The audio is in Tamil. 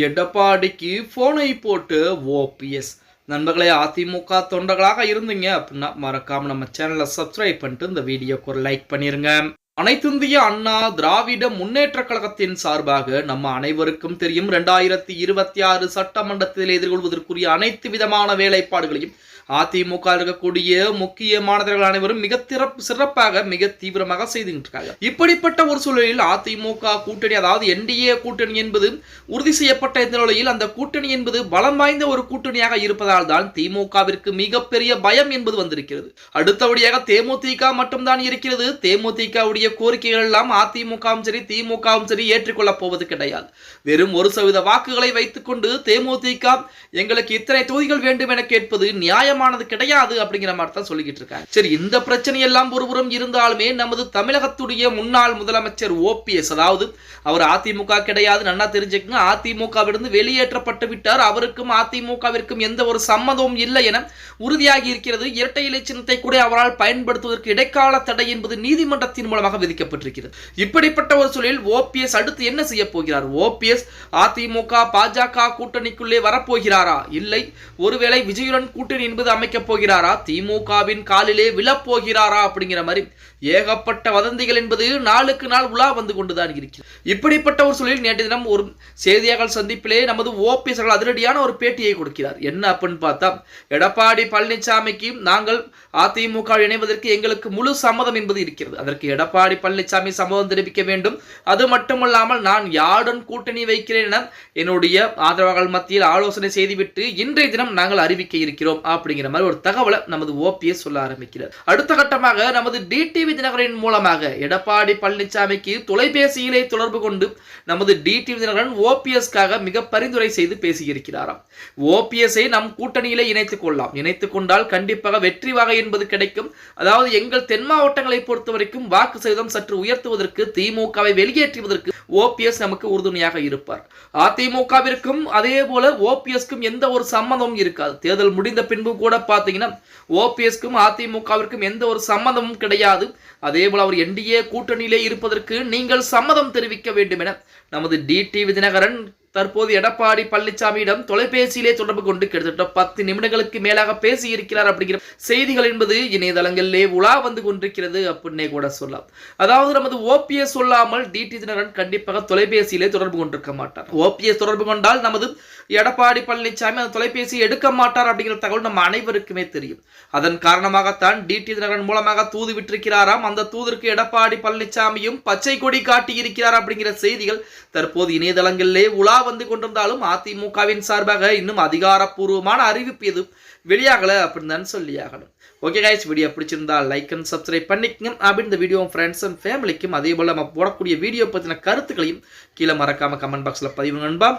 எடப்பாடிக்கு போனை போட்டு ஓபிஎஸ் நண்பர்களே அதிமுக தொண்டர்களாக இருந்தீங்க அப்படின்னா மறக்காமல் நம்ம சேனலை சப்ஸ்கிரைப் பண்ணிட்டு இந்த வீடியோக்கு ஒரு லைக் பண்ணிடுங்க அனைத்திந்திய அண்ணா திராவிட முன்னேற்ற கழகத்தின் சார்பாக நம்ம அனைவருக்கும் தெரியும் இரண்டாயிரத்தி இருபத்தி ஆறு சட்டமன்றத்தில் எதிர்கொள்வதற்குரிய அனைத்து விதமான வேலைப்பாடுகளையும் அதிமுக இருக்கக்கூடிய முக்கியமானவர்கள் அனைவரும் மிக திறப்பு சிறப்பாக மிக தீவிரமாக செய்துகிட்டு இப்படிப்பட்ட ஒரு சூழலில் அதிமுக கூட்டணி அதாவது என்டிஏ கூட்டணி என்பது உறுதி செய்யப்பட்ட இந்த நிலையில் அந்த கூட்டணி என்பது பலம் வாய்ந்த ஒரு கூட்டணியாக இருப்பதால் தான் திமுகவிற்கு மிகப்பெரிய பயம் என்பது வந்திருக்கிறது. அடுத்தபடியாக தேமுதிக மட்டும்தான் இருக்கிறது. தேமுதிகவுடைய கோரிக்கைகள் எல்லாம் அதிமுகவும் சரி திமுகவும் சரி ஏற்றுக்கொள்ளப் போவது கிடையாது. வெறும் ஒரு சதவீத வாக்குகளை வைத்துக்கொண்டு தேமுதிக எங்களுக்கு இத்தனை தொகுதிகள் வேண்டும் என கேட்பது நியாயமானது கிடையாது அப்படிங்கிற மாதிரி தான் சொல்லிக்கிட்டு இருக்காங்க. சரி இந்த பிரச்சனை எல்லாம் ஒருபுறம் இருந்தாலுமே நமது தமிழகத்துடைய முன்னாள் முதலமைச்சர் ஓபிஎஸ் அதாவது அவர் அதிமுக கிடையாது நல்லா தெரிஞ்சுக்கங்க. அதிமுகவிலிருந்து வெளியேற்றப்பட்டு விட்டார். அவருக்கும் அதிமுகவிற்கும் எந்த ஒரு சம்மதமும் இல்லை என உறுதியாகி இருக்கிறது. இரட்டை இலை சின்னத்தை கூட அவரால் பயன்படுத்துவதற்கு இடைக்கால தடை என்பது நீதிமன்றத்தின் மூலமாக விதிக்கப்பட்டிருக்கிறது. இப்படிப்பட்ட ஒரு சூழலில் ஓபிஎஸ் அடுத்து என்ன செய்ய போகிறார்? ஓபிஎஸ் அதிமுக பாஜக கூட்டணிக்குள்ளே வரப்போகிறாரா? இல்லை. ஒருவேளை விஜயுடன் கூட்டணி என்பது அமைக்கப் போகிறாரா? திமுகவின் காலிலே விழப்போகிறாரா அப்படிங்கிற மாதிரி ஏகப்பட்ட வதந்திகள் என்பது நாளுக்கு நாள் உலா வந்து கொண்டுதான் இருக்கிறது. இப்படிப்பட்ட ஒரு சூழலில் நேற்று தினம் ஒரு செய்தியாளர் சந்திப்பிலே நமது ஓபிஎஸ் அவர்கள் அதிரடியான ஒரு பேட்டியை கொடுக்கிறார். என்ன அப்படின்னு பார்த்தா எடப்பாடி பழனிசாமிக்கு நாங்கள் அதிமுக இணைவதற்கு எங்களுக்கு முழு சம்மதம் என்பது இருக்கிறது. அதற்கு எடப்பாடி எடப்பாடி பழனிசாமி சம்மதம் தெரிவிக்க வேண்டும். அது மட்டுமல்லாமல் நான் யாருடன் கூட்டணி வைக்கிறேன் என என்னுடைய ஆதரவாளர்கள் மத்தியில் ஆலோசனை செய்துவிட்டு இன்றைய தினம் நாங்கள் அறிவிக்க இருக்கிறோம் அப்படிங்கிற மாதிரி ஒரு தகவலை நமது ஓபிஎஸ் சொல்ல ஆரம்பிக்கிறார். அடுத்த கட்டமாக நமது டிடிவி தினகரின் மூலமாக எடப்பாடி பழனிசாமிக்கு தொலைபேசியிலே தொடர்பு கொண்டு நமது டிடிவி தினகரன் ஓபிஎஸ்க்காக மிக பரிந்துரை செய்து பேசியிருக்கிறாராம். ஓபிஎஸ்ஐ நம் கூட்டணியிலே இணைத்துக் கொள்ளலாம். இணைத்துக் கொண்டால் கண்டிப்பாக வெற்றி வகை என்பது கிடைக்கும். அதாவது எங்கள் தென் மாவட்டங்களை பொறுத்த வரைக்கும் வாக்கு சதவீதம் சற்று உயர்த்துவதற்கு திமுகவை வெளியேற்றுவதற்கு ஓபிஎஸ் நமக்கு உறுதுணையாக இருப்பார். அதிமுகவிற்கும் அதே போல ஓபிஎஸ்க்கும் எந்த ஒரு சம்மதமும் இருக்காது. தேர்தல் முடிந்த பின்பு கூட பார்த்தீங்கன்னா ஓபிஎஸ்க்கும் அதிமுகவிற்கும் எந்த ஒரு சம்மந்தமும் கிடையாது. அதே போல அவர் என்டிஏ கூட்டணியிலே இருப்பதற்கு நீங்கள் சம்மதம் தெரிவிக்க வேண்டும் என நமது டிடிவி தினகரன் தற்போது எடப்பாடி பழனிசாமியிடம் தொலைபேசியிலே தொடர்பு கொண்டு கிட்டத்தட்ட பத்து நிமிடங்களுக்கு மேலாக பேசி இருக்கிறார் அப்படிங்கிற செய்திகள் என்பது இணையதளங்களிலே உலா வந்து கொண்டிருக்கிறது அப்படின்னே கூட சொல்லலாம். அதாவது நமது ஓபிஎஸ் சொல்லாமல் டிடி தினகரன் கண்டிப்பாக தொலைபேசியிலே தொடர்பு கொண்டிருக்க மாட்டார். ஓபிஎஸ் தொடர்பு கொண்டால் நமது எடப்பாடி பழனிசாமி அந்த தொலைபேசி எடுக்க மாட்டார் அப்படிங்கிற தகவல் நம்ம அனைவருக்குமே தெரியும். அதன் காரணமாகத்தான் டிடி தினகரன் மூலமாக தூது விட்டிருக்கிறாராம். அந்த தூதருக்கு எடப்பாடி பழனிசாமியும் பச்சை கொடி காட்டி இருக்கிறார் அப்படிங்கிற செய்திகள் தற்போது இணையதளங்களிலே உலா வந்து கொண்டிருந்தாலும் அதிமுகவின் சார்பாக இன்னும் அதிகாரப்பூர்வமான அறிவிப்பு எதுவும் வெளியாகலை அப்படின்னு தான் சொல்லியாகணும் ஓகே கைஸ் வீடியோ பிடிச்சிருந்தா லைக் அண்ட் சப்ஸ்கிரைப் பண்ணிக்கங்க. அப்படி இந்த வீடியோ ஃப்ரெண்ட்ஸ் அண்ட் ஃபேமிலிக்கும் அதே போல் நம்ம போடக்கூடிய வீடியோ பற்றின கருத்துக்களையும் கீழே மறக்காம கமெண்ட் பாக்ஸில் பதிவு நண்பா.